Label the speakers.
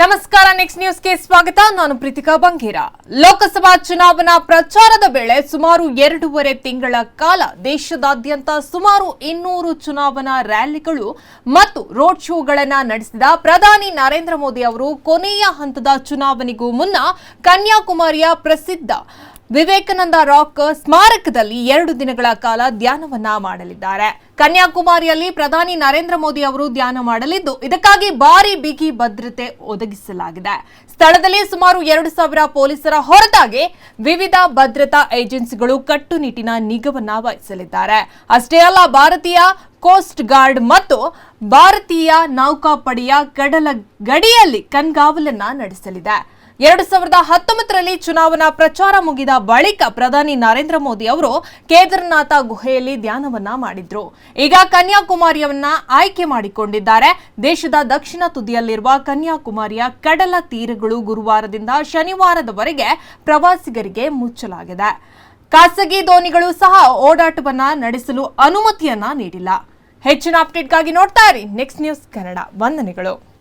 Speaker 1: ನಮಸ್ಕಾರ ನೆಕ್ಸ್ಟ್ ನ್ಯೂಸ್ಗೆ ಸ್ವಾಗತ. ನಾನು ಪ್ರೀತಿಕಾ ಬಂಗೇರ. ಲೋಕಸಭಾ ಚುನಾವಣಾ ಪ್ರಚಾರದ ವೇಳೆ ಸುಮಾರು ಎರಡೂವರೆ ತಿಂಗಳ ಕಾಲ ದೇಶದಾದ್ಯಂತ ಸುಮಾರು ಇನ್ನೂರು ಚುನಾವಣಾ ರ್ಯಾಲಿಗಳು ಮತ್ತು ರೋಡ್ ಶೋಗಳನ್ನು ನಡೆಸಿದ ಪ್ರಧಾನಿ ನರೇಂದ್ರ ಮೋದಿ ಅವರು ಕೊನೆಯ ಹಂತದ ಚುನಾವಣೆಗೂ ಮುನ್ನ ಕನ್ಯಾಕುಮಾರಿಯ ಪ್ರಸಿದ್ಧ ವಿವೇಕಾನಂದ ರಾಕ್ ಸ್ಮಾರಕದಲ್ಲಿ ಎರಡು ದಿನಗಳ ಕಾಲ ಧ್ಯಾನವನ್ನ ಮಾಡಲಿದ್ದಾರೆ. ಕನ್ಯಾಕುಮಾರಿಯಲ್ಲಿ ಪ್ರಧಾನಿ ನರೇಂದ್ರ ಮೋದಿ ಅವರು ಧ್ಯಾನ ಮಾಡಲಿದ್ದು, ಇದಕ್ಕಾಗಿ ಭಾರಿ ಬಿಗಿ ಭದ್ರತೆ ಒದಗಿಸಲಾಗಿದೆ. ಸ್ಥಳದಲ್ಲಿ ಸುಮಾರು ಎರಡು ಸಾವಿರ ಪೊಲೀಸರ ಹೊರತಾಗಿ ವಿವಿಧ ಭದ್ರತಾ ಏಜೆನ್ಸಿಗಳು ಕಟ್ಟುನಿಟ್ಟಿನ ನಿಗವನ್ನ ವಹಿಸಲಿದ್ದಾರೆ. ಅಷ್ಟೇ ಅಲ್ಲ, ಭಾರತೀಯ ಕೋಸ್ಟ್ ಗಾರ್ಡ್ ಮತ್ತು ಭಾರತೀಯ ನೌಕಾಪಡೆಯ ಕಡಲ ಗಡಿಯಲ್ಲಿ ಕಣ್ಗಾವಲನ್ನ ನಡೆಸಲಿದೆ. ಎರಡು ಸಾವಿರದ ಹತ್ತೊಂಬತ್ತರಲ್ಲಿ ಚುನಾವಣಾ ಪ್ರಚಾರ ಮುಗಿದ ಬಳಿಕ ಪ್ರಧಾನಿ ನರೇಂದ್ರ ಮೋದಿ ಅವರು ಕೇದಾರನಾಥ ಗುಹೆಯಲ್ಲಿ ಧ್ಯಾನವನ್ನ ಮಾಡಿದ್ರು. ಈಗ ಕನ್ಯಾಕುಮಾರಿಯವನ್ನ ಆಯ್ಕೆ ಮಾಡಿಕೊಂಡಿದ್ದಾರೆ. ದೇಶದ ದಕ್ಷಿಣ ತುದಿಯಲ್ಲಿರುವ ಕನ್ಯಾಕುಮಾರಿಯ ಕಡಲ ತೀರಗಳು ಗುರುವಾರದಿಂದ ಶನಿವಾರದವರೆಗೆ ಪ್ರವಾಸಿಗರಿಗೆ ಮುಚ್ಚಲಾಗಿದೆ. ಖಾಸಗಿ ದೋಣಿಗಳು ಸಹ ಓಡಾಟವನ್ನ ನಡೆಸಲು ಅನುಮತಿಯನ್ನ ನೀಡಿಲ್ಲ. ಹೆಚ್ಚಿನ ಅಪ್ಡೇಟ್ಗಾಗಿ ನೋಡ್ತಾ ಇರಿ. Next news Kannada. ವಂದನೆಗಳು.